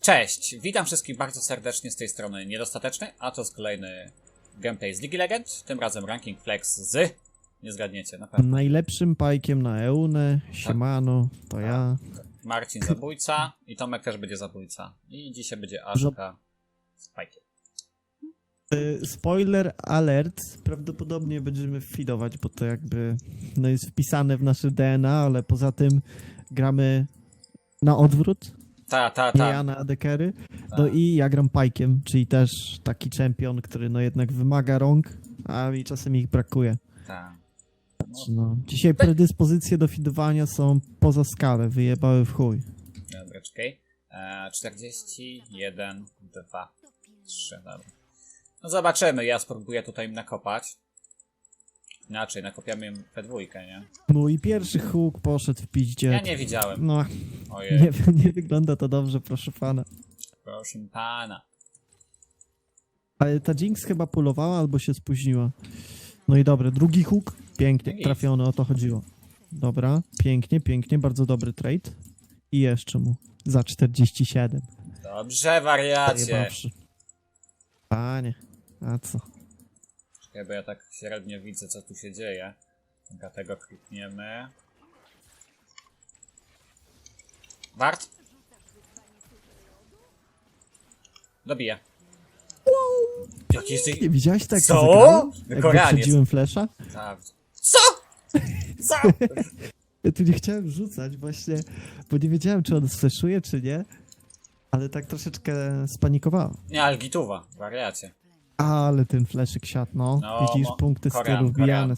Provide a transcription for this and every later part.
Cześć, witam wszystkich bardzo serdecznie z tej strony Niedostateczny, a to jest kolejny gameplay z League Legend, tym razem ranking flex z... Nie zgadniecie, na pewno. Najlepszym pajkiem na Eunę, siemano, to ja. Marcin zabójca i Tomek też będzie zabójca. I dzisiaj będzie Aszka z pajkiem. Y, Spoiler alert, prawdopodobnie będziemy fidować, bo to jakby no jest wpisane w nasze DNA, ale poza tym gramy na odwrót, Ta, ta, ta. ja na adekery. No i ja gram pajkiem, czyli też taki czempion, który no jednak wymaga rąk, a mi czasem ich brakuje. ta. No. Dzisiaj predyspozycje do fidowania są poza skalę, wyjebały w chuj. Dobra, czekaj. E, 41, 2, 3, dobra. No zobaczymy, ja spróbuję tutaj im nakopać. Inaczej, nakopiamy im we dwójkę, nie? Mój pierwszy huk poszedł w piździe. Ja nie widziałem. No, Ojej, nie, nie wygląda to dobrze, proszę pana. proszę pana. Ale ta Jinx chyba pulowała albo się spóźniła. No i dobra, drugi huk. Pięknie, Git. trafiony, o to chodziło. Dobra, pięknie, pięknie, bardzo dobry trade. I jeszcze mu za 47. Dobrze, wariacie. Zajebawszy. Panie, a co? Czekaj, bo ja tak średnio widzę, co tu się dzieje. Dlatego klikniemy. Bart? Dobiję. Jaki jesteś... Nie widziałeś tak, Co? zagrałem? Jak wyprzedziłem flesza? Tak. Co? Co? Ja tu nie chciałem rzucać właśnie, bo nie wiedziałem, czy on sfleszuje, czy nie. Ale tak troszeczkę spanikowałem. Nie, ale gituwa, wariacie. Ale ten fleszyk siadł, no. No, Widzisz, mo- punkty Korean, stylu wbijane.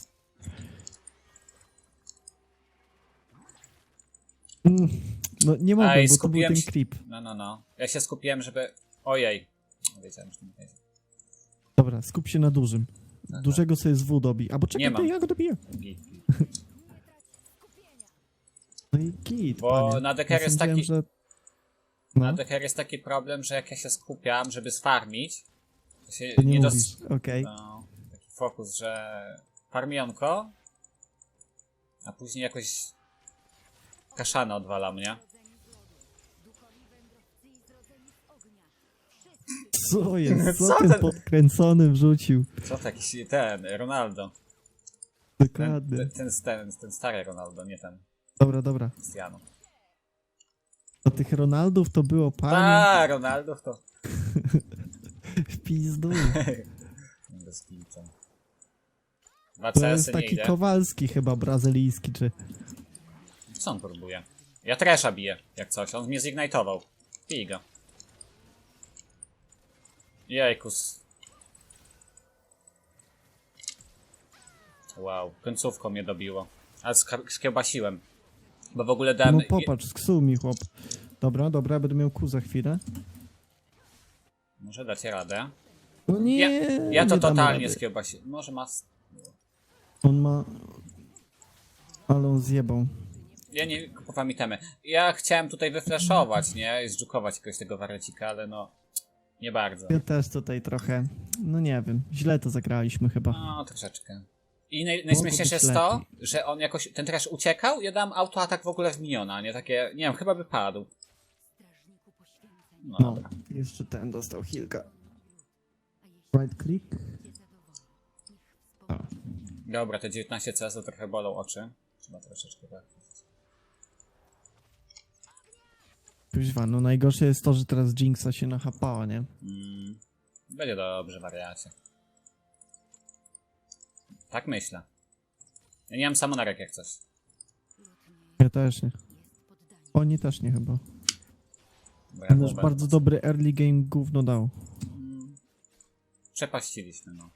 Mm, No nie Ej, bo to był skupiłem ten się- creep. No, no, no. Ja się skupiłem, żeby... Ojej. Wiedziałem, że to nie. Dobra, skup się na dużym. Dużego sobie z W dobi. Albo czekaj, to mam. ja go dobiję. Git, git. No i git, Bo panie. na Decker Ja jest sądziłem, taki- Że... Na No, Decker jest taki problem, że jak ja się skupiam, żeby sfarmić, to się to nie nie mówisz, okej. No, taki fokus, że farmionko, a później jakoś kaszana odwala mnie. Co jest? Co, Co ten ten- podkręcony wrzucił? Co taki ten, Ronaldo. Dokładnie. Ten, ten, ten, ten stary Ronaldo, nie ten Dobra, dobra. Cristiano. Do tych Ronaldów to było panie A, Ronaldo to... w pizdu. Bez kitu. Dwa To jest nie taki idę. Kowalski chyba brazylijski, czy... Co on próbuje? Ja Tresha biję, jak coś. On mnie zignitował. Pij go. Jejkus. Wow, końcówką mnie dobiło. Ale sk- skiełbasiłem. Bo w ogóle dałem... No popatrz, sksuł mi chłop. Dobra, dobra, będę miał ku za chwilę. Może dacie radę. No nie, Ja, ja to nie damy totalnie rady. skiełbasiłem. Może ma... On ma... Ale on zjebał. Ja nie kupowałem itemy. Ja chciałem tutaj wyflashować, nie? I zdżukować jakoś tego warlecika, ale no... Nie bardzo. Ja też tutaj trochę... No nie wiem, źle to zagraliśmy chyba. No, troszeczkę. I naj, najśmieszniejsze jest to, lepiej. że on jakoś, ten trash uciekał, ja dam autoatak w ogóle w miniona, nie takie, nie wiem, chyba by padł. No, No, dobra. jeszcze ten dostał hilka. Right click. A, Dobra, te 19 CS to trochę bolą oczy. Trzeba troszeczkę tak. kuźwa, no najgorsze jest to, że teraz Jinxa się nachapała, nie? Mm, będzie dobrze, wariacie. Tak myślę. Ja nie mam samonarek jak coś. Ja też nie. Oni też nie chyba. Ja Ten chyba- bardzo dobry early game gówno dał. Przepaściliśmy, no.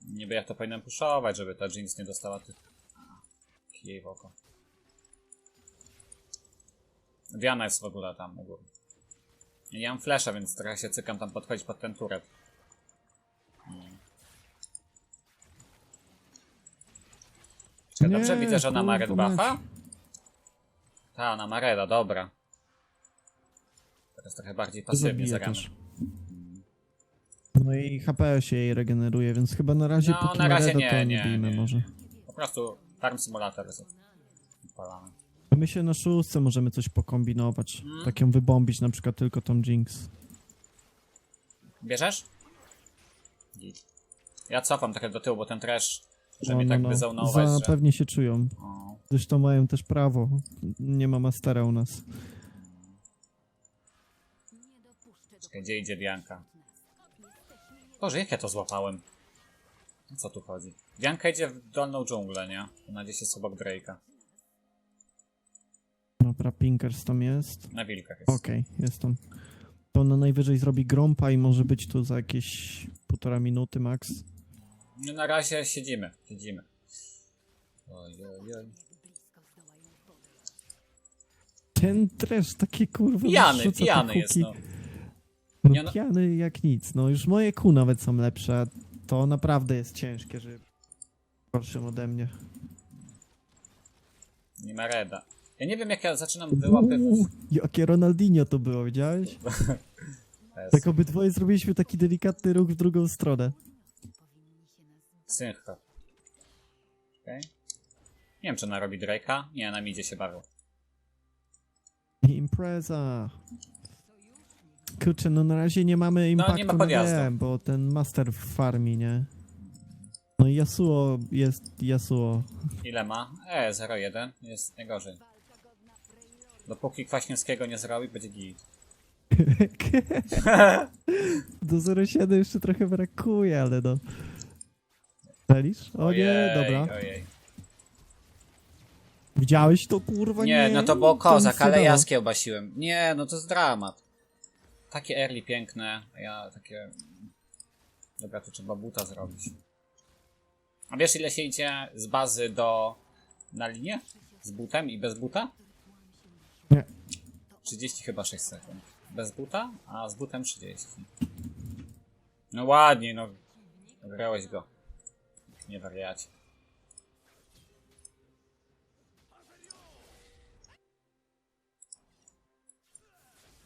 Niby ja to powinienem puszować, żeby ta jeans nie dostała tych kijej w oko. Diana jest w ogóle tam u góry. Ja nie mam flasha, więc trochę się cykam tam podchodzić pod ten turet. Nie, dobrze widzę, że ona ma red buffa? Ta, ona ma reda, dobra. Teraz trochę bardziej pasywnie zagramy. No i HP się jej regeneruje, więc chyba na razie No, póki na razie nie, nie, nie, bijmy nie. może. Po prostu Farm Simulator jest odpalany. My się na szóstce możemy coś pokombinować. Mm. Tak ją wybombić, na przykład tylko tą Jinx. Bierzesz? Git. Ja cofam trochę do tyłu, bo ten trash, że No, no, tak no. wyzaunować, Za, że... Pewnie się czują. O, Zresztą mają też prawo. Nie ma mastera u nas. Czekaj, gdzie idzie Bianka? Boże, jak ja to złapałem? O co tu chodzi? Bianka idzie w dolną dżunglę, nie? Ona gdzieś jest obok Drake'a. Dobra, Pinkers tam jest. Na wilkach jest. Okej, jest tam. To ona najwyżej zrobi grompa i może być tu za jakieś półtora minuty max. No na razie siedzimy, siedzimy. Oj, oj, oj. Ten trash taki kurwa... Pijany, rzuca te pijany jest, huki. No. Pijany jak nic. No już moje ku nawet są lepsze. To naprawdę jest ciężkie, że gorszym ode mnie. Nie ma reda. Ja nie wiem jak ja zaczynam wyłapywać. Uuu, jakie Ronaldinho to było, widziałeś? Tak obydwoje zrobiliśmy taki delikatny ruch w drugą stronę. Synchro. Okej. Nie wiem czy ona robi Drake'a. Nie, na midzie się bawił. Impreza. Kurczę, no na razie nie mamy impaktu nie ma na podjazdu. DM, bo ten master w farmi, nie? No i Yasuo jest Yasuo. Ile ma? E, 0,1. Jest najgorzej. Dopóki Kwaśniewskiego nie zrobi, będzie git. Do 0,7 jeszcze trochę brakuje, ale no. Strzelisz? O nie, dobra. Ojej. Widziałeś to, kurwa? Nie, Nie, no to było kozak, ale dało. ja skiełbasiłem. Nie, no to jest dramat. Takie early piękne, a ja takie... Dobra, to trzeba buta zrobić. A wiesz ile się idzie z bazy do... na linię? Z butem i bez buta? Nie. 30 chyba 6 sekund. Bez buta, a z butem 30. No ładnie, no. Grałeś go. Nie wariacie.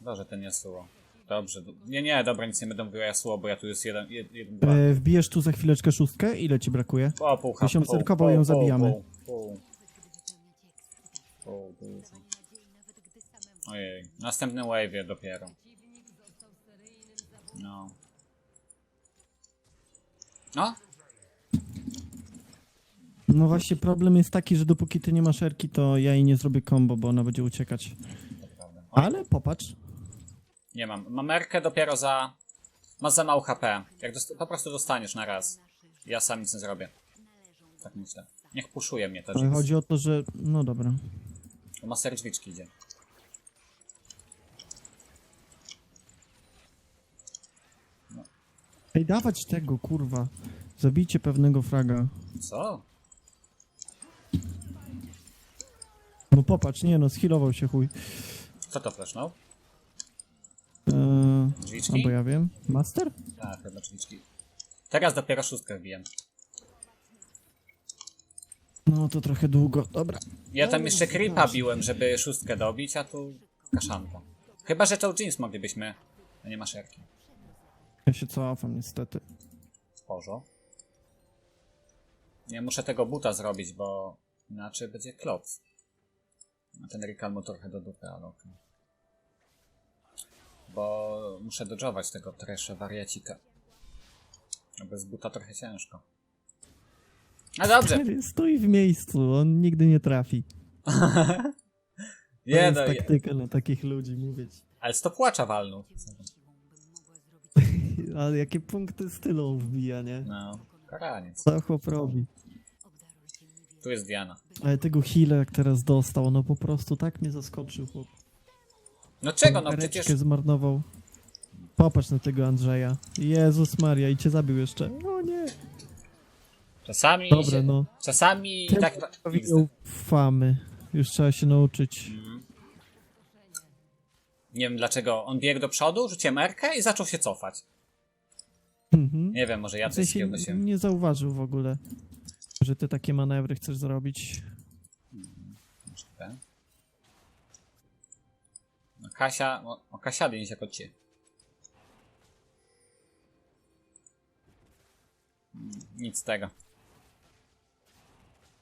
Dobrze, ten Yasuo. Dobrze. Nie, nie, dobra, nic nie będę mówił o Yasuo, bo ja tu jest jeden, jeden, jeden dwa. E, wbijesz tu za chwileczkę szóstkę? Ile ci brakuje? O, pół się pół, zerkował, pół, ją pół, zabijamy. Pół, pół. Pół. Ojej, w następnym wave'ie dopiero. No. No, No właśnie, problem jest taki, że dopóki ty nie masz erki, to ja jej nie zrobię combo, bo ona będzie uciekać. Ale popatrz. Nie mam. Mam merkę dopiero za... Masz za mało HP. Jak po prostu dostaniesz na raz. Ja sam nic nie zrobię. Tak myślę. Niech puszuje mnie też. Ale chodzi o to, że... No dobra. O master drzwiczki idzie. Ej, dawać tego, kurwa. Zabijcie pewnego fraga. Co? No popatrz, nie no, schilował się chuj. Kto to flashnął? Eee, Drzwiczki? albo ja wiem. Master? Tak, chyba drzwiczki. Teraz dopiero szóstkę wbijem. No to trochę długo, dobra. Ja tam jeszcze creepa biłem, żeby szóstkę dobić, a tu kaszanka. Chyba, że to jeans moglibyśmy. No nie ma szerki. Ja się cofam niestety. Sporo. Nie muszę tego buta zrobić, bo inaczej będzie kloc. A ten Rikal mu trochę do dupy, ale okej. Bo muszę dodżować tego tresza wariacika. A bez buta trochę ciężko. No dobrze. Stoi w miejscu, on nigdy nie trafi. To jest no, je- taktyka na takich ludzi, mówić. ale stopłacza walnął. Ale jakie punkty stylu wbija, nie? No, karaniec. Co chłop robi? Tu jest Diana. Ale tego heal'a jak teraz dostał, no po prostu tak mnie zaskoczył chłop. No czego, no Ereczkę przecież... zmarnował. Popatrz na tego Andrzeja. Jezus Maria, i cię zabił jeszcze. O nie. Czasami Dobra, się, no. Czasami Ten tak... Famy. Już trzeba się nauczyć. Nie wiem dlaczego. On biegł do przodu, rzucił merkę i zaczął się cofać. Mhm. Nie wiem, może ja W coś sensie takiego się... nie zauważył w ogóle, że ty takie manewry chcesz zrobić. Możliwe. No Kasia... O, o Kasiady nie się jako ci. Mm, Nic z tego.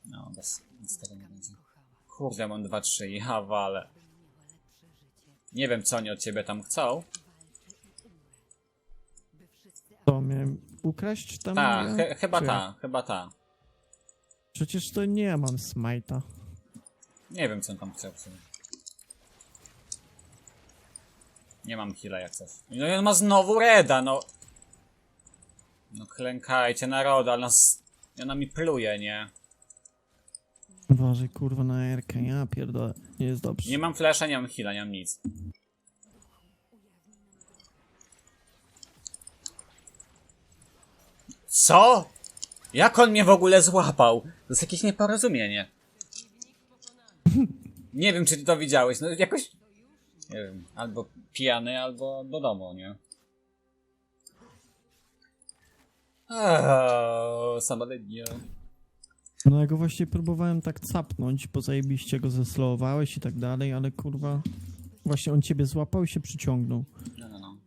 No, bez, nic z tego nie będzie. Kurde, mam 2-3, ja wale. Nie wiem, co oni od ciebie tam chcą. To miałem ukraść tam? Tak, ja? he, chyba Czy ta, chyba ta. Przecież to nie ja mam smajta. Nie wiem, co on tam chciał w sumie. Nie mam heala jak coś. No i on ma znowu reda, no. No klękajcie narodu, ale nas... Ona mi pluje, nie? Uważaj, kurwa, na Erkę. Ja pierdolę. Nie jest dobrze. Nie mam flasha, nie mam heala, nie mam nic. Co? Jak on mnie w ogóle złapał? To jest jakieś nieporozumienie. Nie wiem, czy ty to widziałeś. No jakoś... Nie wiem, albo pijany, albo do domu, nie? Aaaa, samolotnie. No ja go właśnie próbowałem tak capnąć, bo zajebiście go zeslowałeś i tak dalej, ale kurwa... Właśnie on ciebie złapał i się przyciągnął. No, no, no.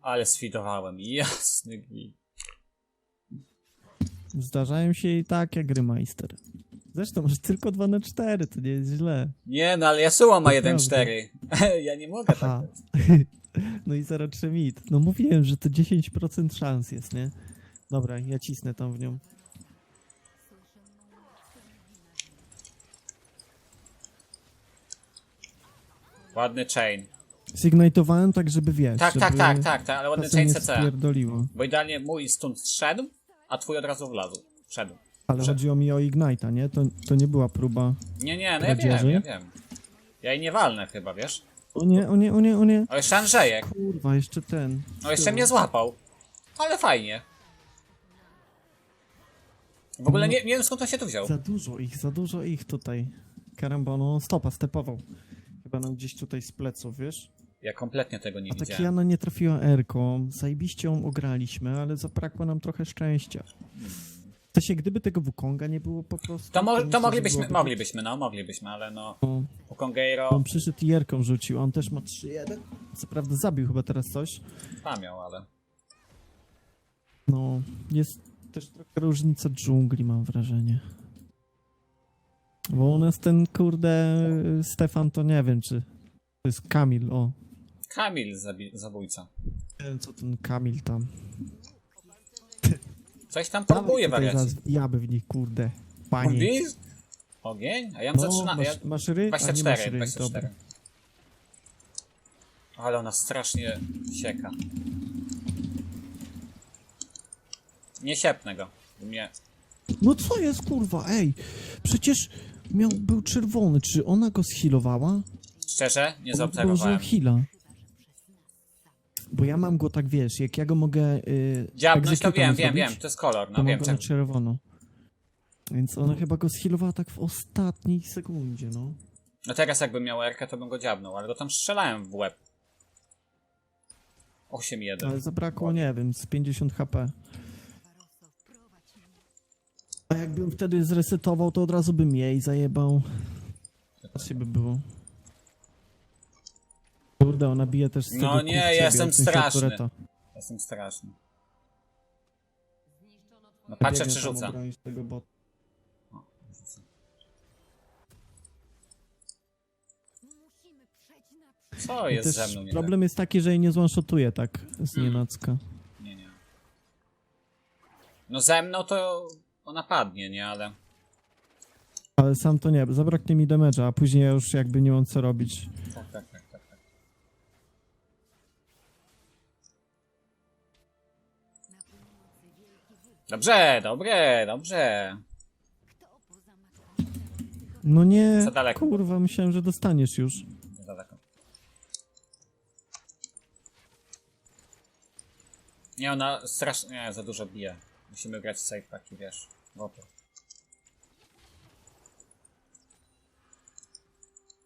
Ale sfidowałem, jasny gwint. Zdarzają się i takie gry, majster. Zresztą masz tylko 2 na 4, to nie jest źle. Nie, no ale Yasuo ma Naprawdę. 1-4. ja nie mogę Aha. tak. No i 0,3 mit. No mówiłem, że to 10% szans jest, nie? Dobra, ja cisnę tam w nią. Ładny chain. Zignitowałem tak, żeby wiesz, Tak, tak, żeby tak, tak, tak, ale ładny chain CC. spierdoliło. Bo idealnie mój stąd zszedł, a twój od razu wlazł. Wszedł. Ale Że- chodziło mi o Ignite'a, nie? To, to nie była próba. Nie, nie, no ja Kradzieży? wiem, ja wiem. Ja jej nie walnę chyba, wiesz? O nie, o nie, o nie, o nie. O, jeszcze Andrzejek. Kurwa, jeszcze ten. No jeszcze mnie złapał. Ale fajnie. W ogóle nie, nie wiem skąd on się tu wziął. Za dużo ich, za dużo ich tutaj. Karamba, no stopa, stepował. Chyba nam gdzieś tutaj z pleców, wiesz? Ja kompletnie tego nie A tak widziałem. Jana nie trafiła Erką, zajebiście ją ograliśmy, ale zabrakło nam trochę szczęścia. W sensie, gdyby tego Wukonga nie było po prostu... To, mo to moglibyśmy, moglibyśmy, no, moglibyśmy, ale no. No, U Kongeiro on przyszedł i Jerką rzucił, on też ma 3-1. Co prawda zabił chyba teraz coś. pamiał, ale. No, jest też trochę różnica dżungli, mam wrażenie. Bo u nas ten, kurde, Stefan, to nie wiem, czy to jest Kamil, o. Kamil zabójca. Nie wiem, co ten Kamil tam. Coś tam próbuje wariacji. zaraz jaby w nich, kurde. Panie. Mówisz? Ogień? A ja mam No, zaczyna... masz, Ja... masz ry? A nie masz 24, ry, 24. dobra. Ale ona strasznie sieka. Nie siepnę go. bo Mnie... No co jest, kurwa, ej. Przecież miał, był czerwony. Czy ona go zhealowała? Szczerze, nie On zaobserwowałem. Heala. Bo ja mam go tak, wiesz, jak ja go mogę yy, Dziabnąć to wiem, wiem, wiem. To jest kolor, to no mam wiem. go Co... na czerwono. Więc ona chyba go zhealowała tak w ostatniej sekundzie, no. No teraz jakbym miał Erkę, to bym go dziabnął, ale go tam strzelałem w łeb. 8-1. Ale zabrakło, nie wiem, z 50 HP. A jakbym wtedy zresetował, to od razu bym jej zajebał. Patrzcie by było. Kurde, ona bije też z No tego nie, kół w ja jestem straszny. Jestem straszny. No patrzę, czy rzuca. Co jest ze mną nie tak? problem jest taki, że jej nie zwanshotuję tak z nienacka. Nie, nie. No ze mną to ona padnie, nie, ale... Ale sam to nie, zabraknie mi damage'a, a później ja już jakby nie mam co robić. Dobrze, dobre, dobrze. No nie, Za daleko. kurwa, myślałem, że dostaniesz już. Nie daleko. Nie, ona strasznie, nie, za dużo bije. Musimy grać safe taki, wiesz, w opór.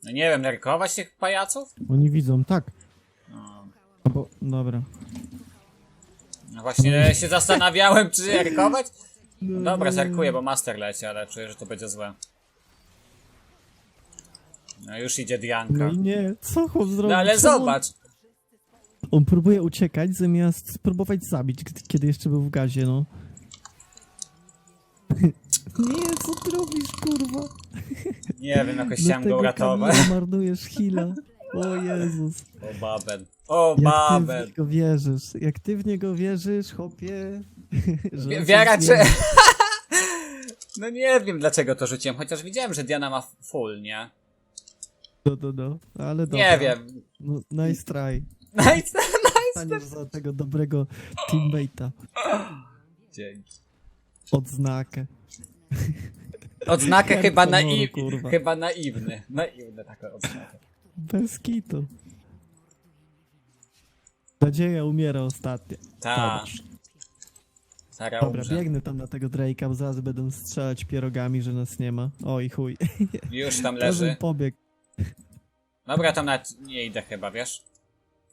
No nie wiem, nerkować tych pajaców? Oni widzą, tak. No, No bo, dobra. No właśnie się zastanawiałem, czy nerkować? No dobra, zerkuję, bo master leci, ale czuję, że to będzie złe. No już idzie Dianka. No i nie, co chłop zrobił? No ale Czemu on- zobacz! On próbuje uciekać, zamiast spróbować zabić, gdy- kiedy jeszcze był w gazie, no. nie, co ty robisz, kurwa? Nie wiem, jakoś chciałem go Dlatego uratować. Kamila marnujesz heala. O Jezus. O Babel. O Jak ty w niego wierzysz. Jak ty w niego wierzysz, chłopie. że Wiara czy... zmieni. No nie wiem dlaczego to rzuciłem, chociaż widziałem, że Diana ma full, nie? No, no, no. Ale dobra. Nie wiem. No, nice try. Nice. Staniesz za tego dobrego teammate'a. Dzięki. Odznakę. Odznakę Jak chyba, honoru, naiw... kurwa. chyba naiwny. Naiwny taka odznaka. Bez kitu. Nadzieja umiera ostatnio. Ta. Sara Dobra, umrze. biegnę tam na tego Drake'a, bo zaraz będą strzelać pierogami, że nas nie ma. Oj chuj. Już tam Leży. pobieg. Dobra, tam nawet nie idę chyba, wiesz?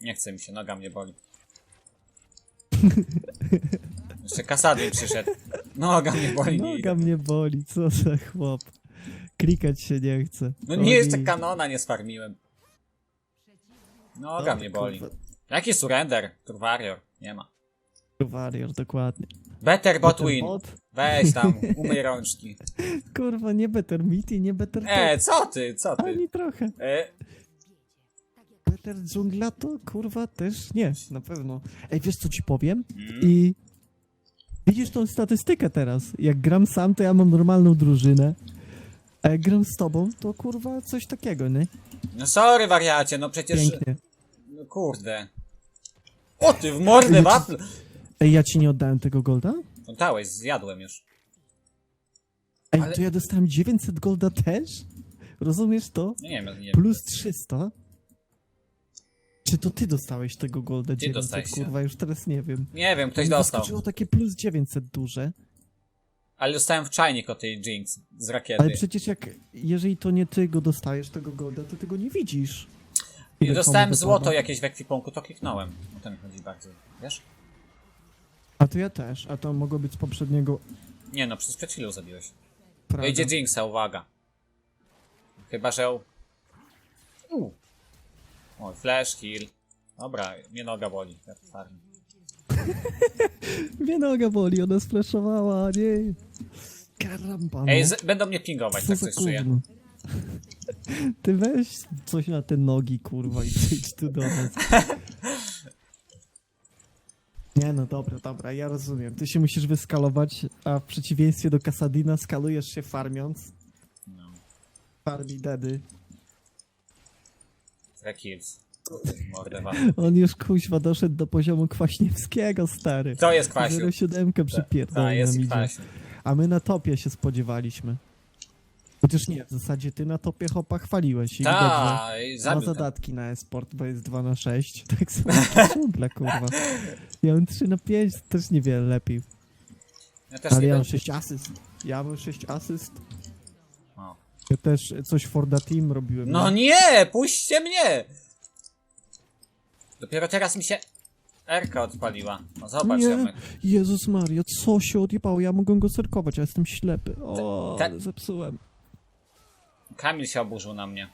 Nie chce mi się, noga mnie boli. Jeszcze Kasadin przyszedł. Noga mnie boli, nie Noga idę. mnie boli, co za chłop. Klikać się nie chce. No Oni- nie, jeszcze kanona nie sfarmiłem. Noga Dobra, mnie boli. kurwa, Jaki surrender? Turwarior. Nie ma. Warrior, dokładnie. Better bot Better win. bot? Weź tam, umyj rączki. Kurwa, nie better meat i nie better E, co ty, co ty? Ani trochę. E, Better dżungla to kurwa też nie, na pewno. Ej, wiesz co ci powiem? mm, I widzisz tą statystykę teraz. Jak gram sam, to ja mam normalną drużynę. Jak gram z tobą, to kurwa coś takiego, nie? no sorry wariacie, no przecież... Pięknie. No kurde. O ty, w mordę wafl! Ej, ja ci nie oddałem tego golda? No dałeś, zjadłem już. Ej, Ale- to ja dostałem 900 golda też? Rozumiesz to? Nie wiem, nie wiem. Plus 300? Czy to ty dostałeś tego golda 900? dostałeś się. Kurwa, już teraz nie wiem. Nie wiem, ktoś Mi dostał. Wyskoczyło takie plus 900 duże. Ale dostałem w czajnik od tej Jinx z rakiety. Ale przecież jak, jeżeli to nie ty go dostajesz, tego golda, to ty go nie widzisz. I dostałem złoto jakieś w ekwipunku, to kliknąłem. O to mi chodzi bardziej, wiesz? A to ja też, a to mogło być z poprzedniego... Nie no, przez przed chwilą zabiłeś. Praga. Wejdzie Jinxa, uwaga. Chyba, że... U. Oj, flash, heal. Dobra, mnie noga boli. Ja to farmię. Mnie noga boli, ona splashowała, nie. Karamba, no. Ej, z- będą mnie pingować, tak coś czuję. Ty weź coś na te nogi, kurwa, i przyjdź tu do nas. Nie no, dobra, dobra, ja rozumiem. Ty się musisz wyskalować, a w przeciwieństwie do Kasadina skalujesz się farmiąc. No. Farmi dedy. Wam. On już kuźwa doszedł do poziomu Kwaśniewskiego, stary. To jest kwasiu. 07 Ta, przypierdolił nam jest kwasiu. A my na topie się spodziewaliśmy. Chociaż nie, w zasadzie ty na topie hopa chwaliłeś i Ta, ma ten. zadatki na esport, bo jest 2 na 6 Tak samo dżungla, kurwa. Ja mam 3 na 5 też niewiele lepiej. Ja też Ale ja mam będę... 6 asyst. Ja mam 6 asyst. Ja też coś for the team robiłem. No nie, puśćcie mnie! Dopiero teraz mi się Erka odpaliła. No zobacz, Nie. ziomek. Jezus Maria, co się odjebało? Ja mogę go serkować, a jestem ślepy. O, Te- ale zepsułem. Kamil się oburzył na mnie.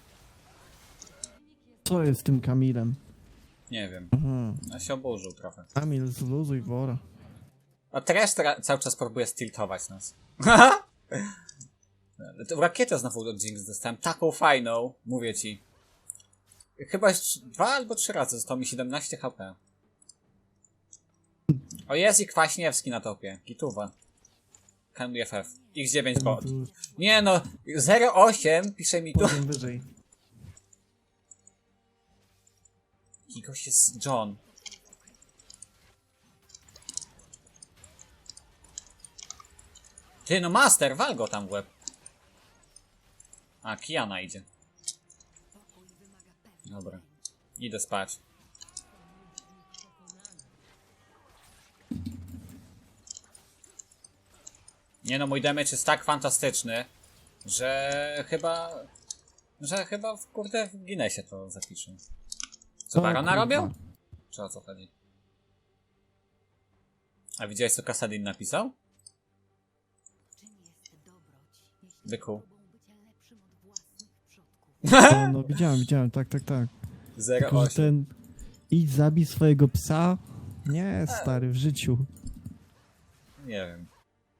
Co jest z tym Kamilem? Nie wiem. Aha. Ja się oburzył trochę. Kamil, zluzuj wora. A teraz tra- cały czas próbuje stiltować nas. Tę Rakietę znowu od Jinx dostałem. Taką fajną, mówię ci. Chyba dwa albo trzy razy zostało mi 17 HP. O jest i Kwaśniewski na topie. Gituwa. Kanuje FF. X9 bot. Nie no, 08 pisze mi tu. Poziom wyżej. Jaki gość jest John. Ty no master, wal go tam w łeb. A, Kiana idzie. Dobra. Idę spać. Nie no, mój damage jest tak fantastyczny, że chyba... Że chyba, w- kurde, w Guinnessie to zapiszę. Co, O, Barona robią? Czy o co chodzi? A widziałeś co Kasadin napisał? Byku. No, no widziałem, widziałem, tak, tak, tak. Tylko, że 08. ten idź zabij swojego psa. Nie, stary, w życiu. Nie wiem.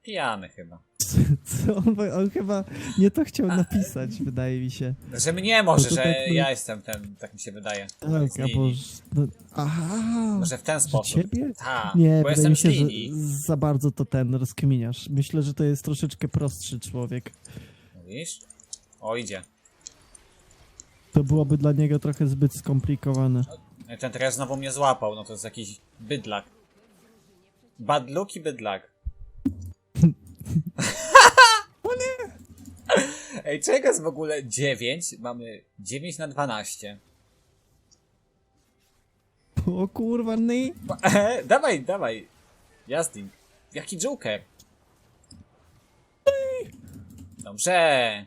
Pijany chyba. Co on, on chyba nie to chciał napisać, wydaje mi się. Że mnie może, No to że tak, no. ja jestem ten, tak mi się wydaje. Tak, z a linii. bo... No, aha! Może w ten Że sposób. ciebie? Tak, Nie, bo wydaje jestem mi z się, że linii. za bardzo to ten rozkminiasz. Myślę, że to jest troszeczkę prostszy człowiek. Mówisz? O, idzie. To byłoby dla niego trochę zbyt skomplikowane. I Ten teraz znowu mnie złapał, no to jest jakiś bydlak. Bad luck i bydlak. Ej, czego jest w ogóle 9? Mamy 9 na 12. O kurwa, nej! dawaj, dawaj. Jazdin. Jaki Joker? Dobrze.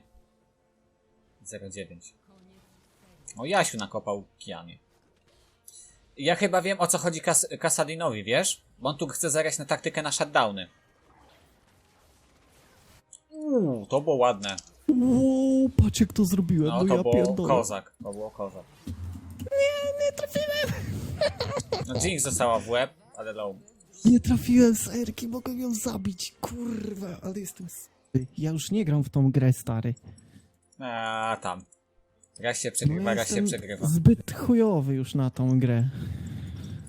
09. O, Jasiu nakopał Kianie. Ja chyba wiem o co chodzi Kas Kasadinowi, wiesz? Bo on tu chce zagrać na taktykę na shutdowny. Uuu, to było ładne. Uuu, patrz jak to zrobiłem, No no, to ja było pierdolę. kozak. To było kozak. Nie, nie trafiłem. No Jinx została w łeb, ale low. Nie trafiłem z Erki, mogę ją zabić, kurwa, ale jestem... s- Ja już nie gram w tą grę, stary. A tam. Raz się No przegrywa, ja raz się jestem przegrywa. zbyt chujowy już na tą grę.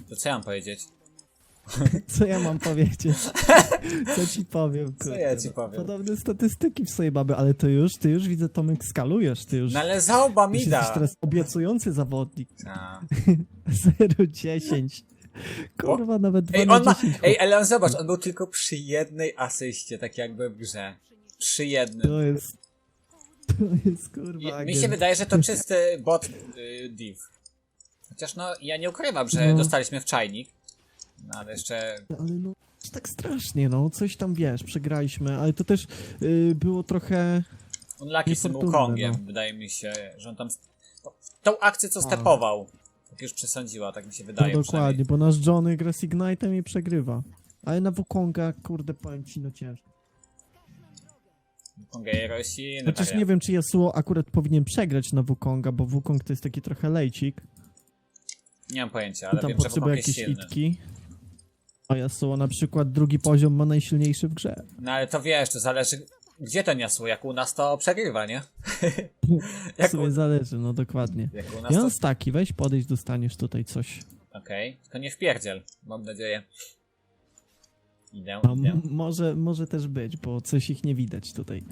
To co ja mam powiedzieć? Co ja mam powiedzieć? Co ci powiem, Co kurde. ja ci powiem? Podobne statystyki w swojej baby, ale to już, ty już widzę, Tomek, skalujesz, ty już... No ale za oba mi jesteś da. teraz obiecujący zawodnik. A. 0-10. Kurwa, nawet 2 Ej, on ma, 10. ej, ale on zobacz, on był tylko przy jednej asyście, tak jakby w grze. Przy jednym. To jest... To jest, kurwa, mi się wydaje, że to czysty bot y, div. Chociaż no, ja nie ukrywam, że No. dostaliśmy w czajnik. No ale jeszcze... Ale no, tak strasznie, no, coś tam, wiesz, przegraliśmy, ale to też y, było trochę... Unlucky z tym Wukongiem, no. wydaje mi się, że on tam... Tą akcję, co stepował. Tak już przesądziła, tak mi się No, wydaje dokładnie, bo nasz Johnny gra z Ignite'em i przegrywa. Ale na Wukonga, kurde, powiem ci, no ciężko. Wukongero jest silny Chociaż wariant. nie wiem, czy Yasuo akurat powinien przegrać na Wukonga, bo Wukong to jest taki trochę lejcik. Nie mam pojęcia, ale tam wiem, potrzebuje jakieś silny. itki. A Yasuo na przykład drugi poziom ma najsilniejszy w grze. No ale to wiesz, to zależy... Gdzie ten Yasuo? Jak u nas to przegrywa, nie? Jak u, sumie zależy, no dokładnie. jak u nas to... mam staki, weź podejść, dostaniesz tutaj coś. Okej, tylko nie wpierdziel, mam nadzieję. Idę, A idę. może, może też być, bo coś ich nie widać tutaj.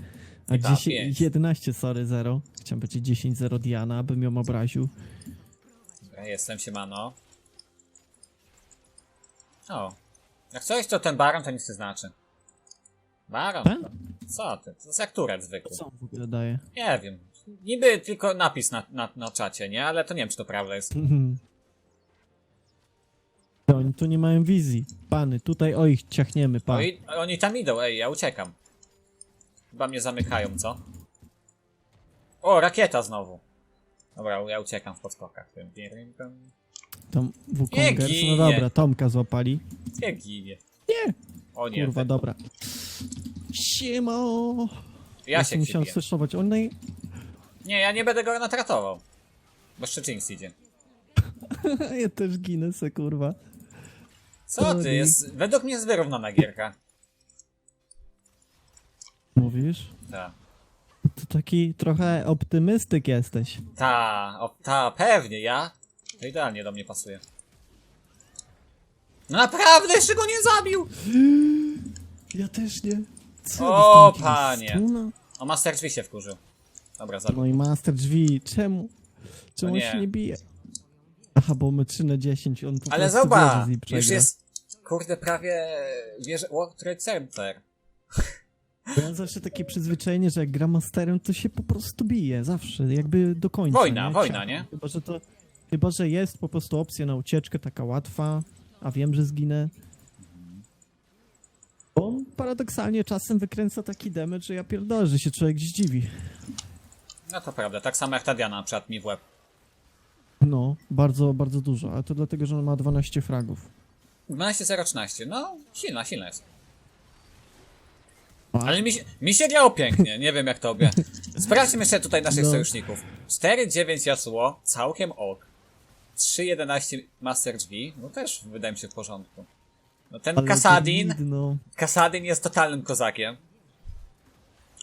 A tam 10, pięć. 11, sorry, 0. Chciałem powiedzieć 10-0 Diana, abym ją obraził. Dobra, Jestem, siemano. O. Jak coś, to ten baron to nic nie znaczy. Baron? Tak? To, co ty? To jest jak turet zwykły. Co on w ogóle daje? Nie wiem. Niby tylko napis na, na, na czacie, nie? Ale to nie wiem, czy to prawda jest. Oni tu nie mają wizji. Pany, tutaj o ich ciachniemy, pan. oni tam idą, ej, ja uciekam. Chyba mnie zamykają, co? O, rakieta znowu. Dobra, ja uciekam w podskokach. Tam Wukongers, no dobra, Tomka złapali. Nie ginie. Nie! O nie, Kurwa, ten- dobra. Siemo! ja się musiałem słyszować. On naj... Nie, ja nie będę go natratował. Bo Jinx idzie. ja też ginę se, kurwa. Co ty? Jest, według mnie jest wyrównana gierka. Mówisz? Ta. To taki trochę optymistyk jesteś. Ta, o, ta, pewnie, ja. To idealnie do mnie pasuje. No naprawdę, jeszcze go nie zabił! Ja też nie. Co O, dostałem panie. stuna? O, Master drzwi się wkurzył. Dobra, zabił. No i master drzwi. Czemu? Czemu No on nie. się nie bije? Aha, bo my 3 na 10. On po Ale prostu zobacz, wierzy już przegra. jest, kurde, prawie wierzę, World Trade Center. Bo ja zawsze takie przyzwyczajenie, że jak gra masterem, to się po prostu bije. Zawsze, jakby do końca. Wojna, nie? wojna, nie? Chyba, że to... Chyba, że jest po prostu opcja na ucieczkę taka łatwa, a wiem, że zginę. On paradoksalnie czasem wykręca taki damage, że ja pierdolę, że się człowiek zdziwi. No to prawda, tak samo jak ta Diana na przykład mi w łeb. No, bardzo, bardzo dużo, ale to dlatego, że on ma 12 fragów. 12-0-13, no silna, silna jest. A, Ale mi się, mi się grało pięknie, nie wiem jak tobie. Sprawdźmy jeszcze tutaj naszych No. sojuszników. 4-9 Yasuo, całkiem ok. 3-11 Master Drzwi, no też wydaje mi się w porządku. No ten ale Kasadin, to No, Kasadin jest totalnym kozakiem.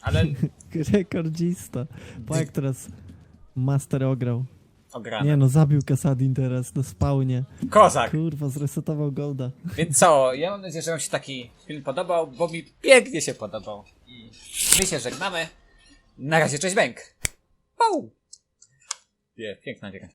Ale Rekordzista. Po jak teraz Master ograł. Ograne. Nie no, zabił Kasadin teraz na spawnie. Kozak! Kurwa, zresetował Golda. Więc co, ja mam nadzieję, że wam się taki film podobał, bo mi pięknie się podobał. I my się żegnamy. Na razie, cześć Bęk! Pau! Nie, piękna gra.